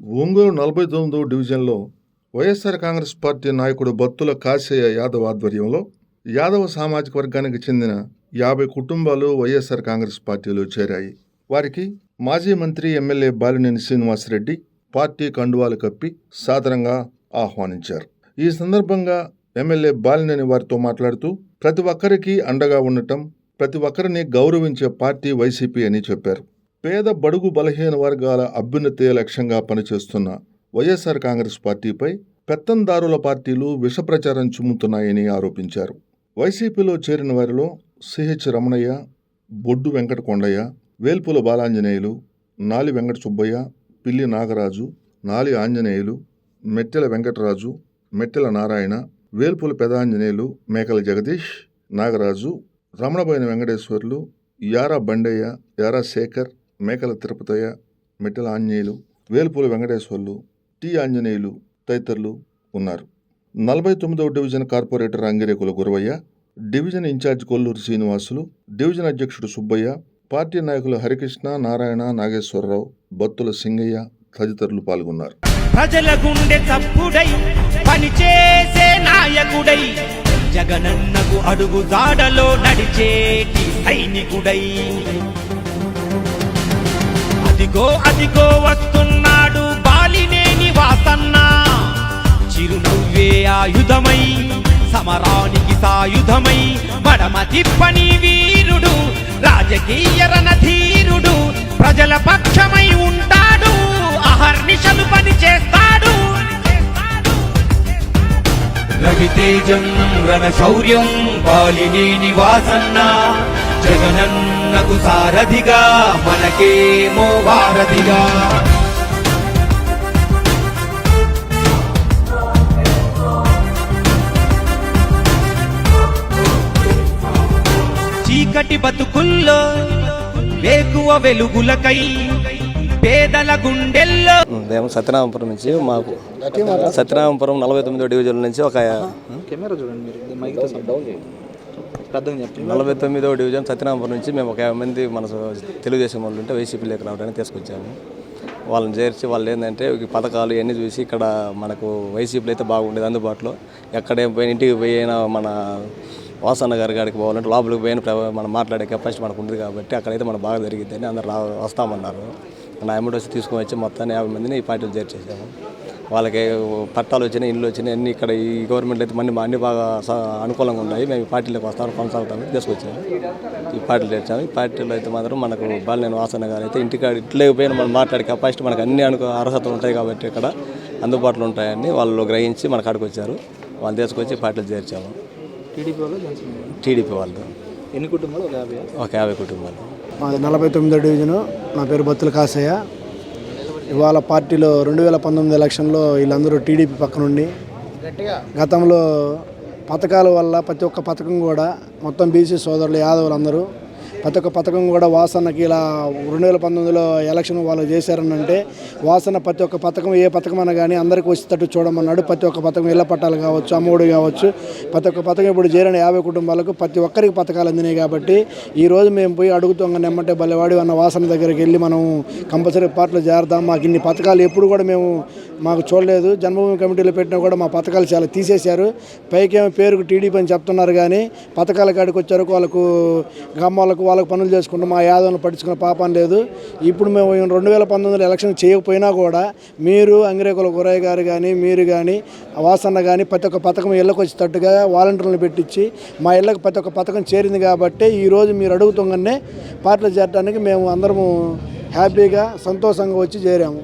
ఒంగోలు నలభై తొమ్మిదవ డివిజన్లో వైఎస్ఆర్ కాంగ్రెస్ పార్టీ నాయకుడు బత్తుల కాశయ్య యాదవ్ ఆధ్వర్యంలో యాదవ సామాజిక వర్గానికి చెందిన యాభై కుటుంబాలు వైఎస్ఆర్ కాంగ్రెస్ పార్టీలో చేరాయి. వారికి మాజీ మంత్రి ఎమ్మెల్యే బాలినేని శ్రీనివాసరెడ్డి పార్టీ కండువాలు కప్పి సాదరంగా ఆహ్వానించారు. ఈ సందర్భంగా ఎమ్మెల్యే బాలినేని వారితో మాట్లాడుతూ ప్రతి ఒక్కరికి అండగా ఉండటం ప్రతి ఒక్కరిని గౌరవించే పార్టీ వైసీపీ అని చెప్పారు. పేద బడుగు బలహీన వర్గాల అభ్యున్నతే లక్ష్యంగా పనిచేస్తున్న వైఎస్ఆర్ కాంగ్రెస్ పార్టీపై పెత్తందారుల పార్టీలు విష ప్రచారం ఆరోపించారు. వైసీపీలో చేరిన వారిలో సిహెచ్ రమణయ్య బొడ్డు వెంకట కొండయ్య వేల్పుల బాలాంజనేయులు నాలి వెంకట సుబ్బయ్య పిల్లి నాగరాజు నాలి ఆంజనేయులు మెట్టెల వెంకటరాజు మెట్టెల నారాయణ వేల్పుల పెదాంజనేయులు మేకల జగదీష్ నాగరాజు రమణబోయిన వెంకటేశ్వర్లు యారా బండయ్య యారా శేఖర్ మేకల తిరుపతయ్య మెట్టెల ఆంజనేయులు వేలుపూల వెంకటేశ్వర్లు టి ఆంజనేయులు తదితరులు ఉన్నారు. నలభై తొమ్మిదవ division corporator Angirekula Guravaiah division in charge Kolluru Srinivasulu division అధ్యక్షుడు సుబ్బయ్య పార్టీ నాయకులు హరికృష్ణ నారాయణ నాగేశ్వరరావు బత్తుల సింగయ్య తదితరులు పాల్గొన్నారు. ప్రజల గుండె పనిచేసే నాయకుడై జగనన్నకు అడుగు దాడలో నడిచేటి సైనికుడై. అదిగో అదిగో వస్తున్నాడు బాలినేని వాసన్న. చిరునవ్వే ఆయుధమై సమరానికి సాయుధమై మడమ తిప్పని వీరుడు రాజకీయ రణధీరుడు ప్రజల పక్షమై ఉంటాడు అహర్నిశలు పని చేస్తాడు. రవితేజం రణ శౌర్యం బాలినేని వాసన్న జగనన్నకు సారథిగా మనకేమో వారధిగా. చీకటి బతుకుల్లో వేకువ వెలుగులకై పేదల గుండెల్లో మేము సత్యనామపురం నుంచి మాకు సత్యనామపురం నలభై తొమ్మిదో డివిజన్ నుంచి ఒక కెమెరా చూడండి నలభై తొమ్మిదో డివిజన్ సత్యనామపురం నుంచి మేము ఒక యాభై మంది మన తెలుగుదేశం వాళ్ళు ఉంటే వైసీపీ వైసీపీలోకి రావడానికి తీసుకొచ్చాము. వాళ్ళని చేర్చి వాళ్ళు ఏంటంటే ఈ పథకాలు ఇవన్నీ చూసి ఇక్కడ మనకు వైసీపీలో అయితే బాగుండేది అందుబాటులో. ఎక్కడేం పోయిన ఇంటికి పోయినా మన వాసన్న గారి గారికి పోవాలంటే లోపలికి పోయిన ప్ర- మనం మాట్లాడే కెపాసిటీ మనకు ఉంది కాబట్టి అక్కడైతే మనకు బాగా జరిగిద్దని అందరు రా వస్తామన్నారు. నా అమౌంట్ వచ్చి తీసుకొని వచ్చి మొత్తాన్ని యాభై మందిని ఈ పార్టీలు చేర్చేసాము. వాళ్ళకి పట్టాలు వచ్చినాయి ఇల్లు వచ్చినాయి అన్ని ఇక్కడ ఈ గవర్నమెంట్ అయితే మన్ని అన్ని బాగా స- అనుకూలంగా ఉన్నాయి. మేము ఈ పార్టీలోకి వస్తాము కొనసాగుతామని తీసుకొచ్చాము. ఈ పార్టీలు తెచ్చాము ఈ పార్టీలో అయితే మాత్రం మనకు బాలినేని వాసన గారు అయితే ఇంటికాడ ఇట్లే పోయిన మనం మాట్లాడే కెపాసిటీ మనకు అన్ని అనుకో అర్హతలు ఉంటాయి కాబట్టి ఇక్కడ అందుబాటులో ఉంటాయని వాళ్ళు గ్రహించి మన కాడికి వచ్చారు. వాళ్ళు తీసుకొచ్చి పార్టీలు చేర్చాము. టీడీపీ వాళ్ళు. టీడీపీ ఎన్ని కుటుంబాలు? ఒక యాభై. ఒక యాభై కుటుంబాలు. మాది నలభై తొమ్మిదో డివిజను. నా పేరు బత్తుల కాసయ్య ఇవాళ పార్టీలో రెండు వేల పంతొమ్మిది ఎలక్షన్లో వీళ్ళందరూ టీడీపీ పక్కనుండి గతంలో పథకాల వల్ల ప్రతి ఒక్క పథకం కూడా మొత్తం బీసీ సోదరులు యాదవులు అందరూ ప్రతి ఒక్క పథకం కూడా వాసనకి ఇలా రెండు వేల పంతొమ్మిదిలో ఎలక్షన్ వాళ్ళు చేశారని అంటే వాసన ప్రతి ఒక్క పథకం ఏ పథకం అన్నా కానీ అందరికీ వచ్చేటట్టు చూడమన్నాడు. ప్రతి ఒక్క పథకం ఇళ్ళ పట్టాలు కావచ్చు అమ్మఒడి కావచ్చు ప్రతి ఒక్క పథకం ఇప్పుడు చేరిన యాభై కుటుంబాలకు ప్రతి ఒక్కరికి పథకాలు అందినాయి కాబట్టి ఈ రోజు మేము పోయి అడుగుతాం నెమ్మంటే బల్లెవాడి అన్న వాసన దగ్గరికి వెళ్ళి మనం కంపల్సరీ పార్టీలో చేరదాం మాకు ఇన్ని పథకాలు ఎప్పుడు కూడా మేము మాకు చూడలేదు. జన్మభూమి కమిటీలో పెట్టినా కూడా మా పథకాలు చాలా తీసేశారు. పైకేమో పేరుకు టీడీపీ అని చెప్తున్నారు కానీ పథకాల కాడికి వచ్చారు. వాళ్ళకు గ్రామాలకు వాళ్ళకు పనులు చేసుకుంటూ మా యాదవను పట్టించుకున్న పాపం లేదు. ఇప్పుడు మేము రెండు వేల పంతొమ్మిదిలో ఎలక్షన్ చేయకపోయినా కూడా మీరు అంగిరేకుల గురయ్య గారు కానీ మీరు కానీ వాసన్న కానీ ప్రతి ఒక్క పథకం ఇళ్ళకి వచ్చేటట్టుగా వాలంటీర్లను పెట్టించి మా ఇళ్ళకి ప్రతి ఒక్క పథకం చేరింది కాబట్టి ఈరోజు మీరు అడుగుతుంగానే పార్టీలో చేరడానికి మేము అందరము హ్యాపీగా సంతోషంగా వచ్చి చేరాము.